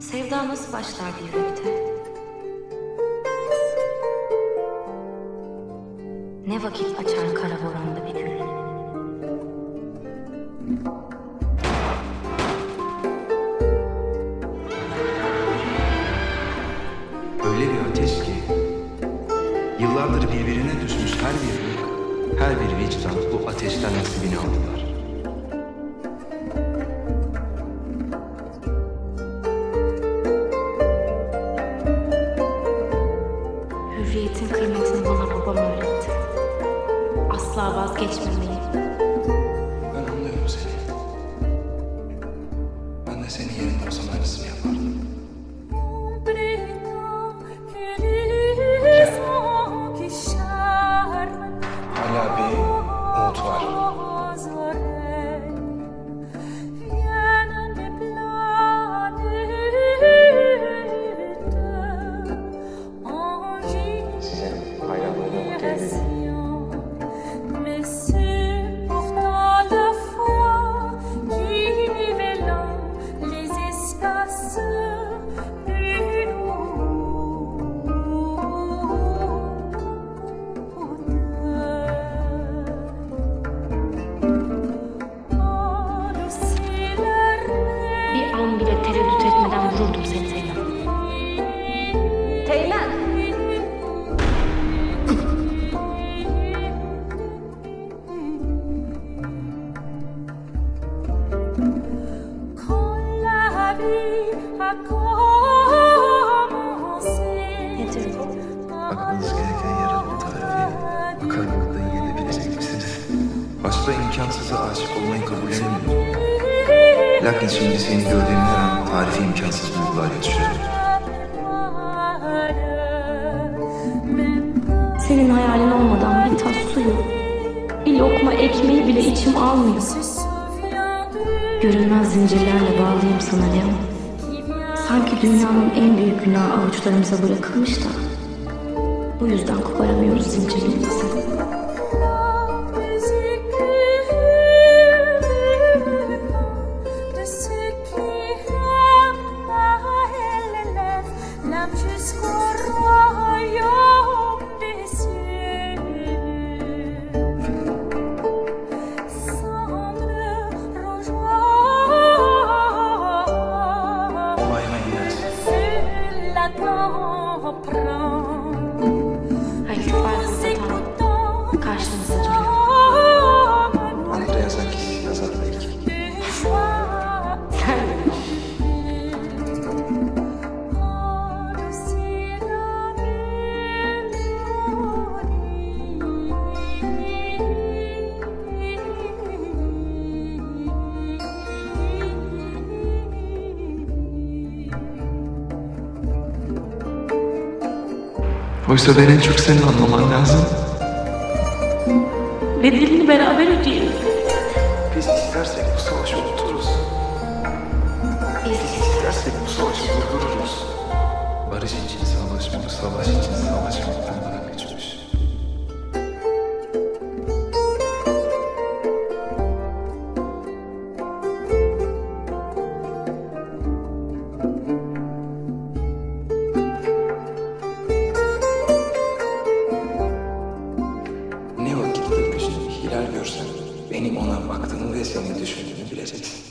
Sevda nasıl başlar bir yürekte? Ne vakit açar kara yıllardır birbirine düşmüş her bir ruh, her bir vicdan bu ateşten nasibini aldılar. Hürriyetin kıymetini bana babam öğretti. Asla vazgeçmemeyi, Ben anlıyorum seni. Ben de senin yerinde olsam aynısını yapardım. Başta imkansıza aşık olmayı kabullenemiyorum. Lakin şimdi seni gördüğüm her an tarifi imkansız duygular yaşıyorum. Senin hayalin olmadan bir tas suyu, bir lokma ekmeği bile içim almıyor. Görünmez zincirlerle bağlıyım sana Leon. Sanki dünyanın en büyük günahı avuçlarımıza bırakılmış da bu yüzden koparamıyoruz zincirlerimizi. Zorro. Oysa ben en çok senin anlaman lazım. bedelini beraber ödeyelim. Biz istersek bu savaşı unuturuz. Görsen benim ona baktığımı ve seni düşündüğümü bileceksin.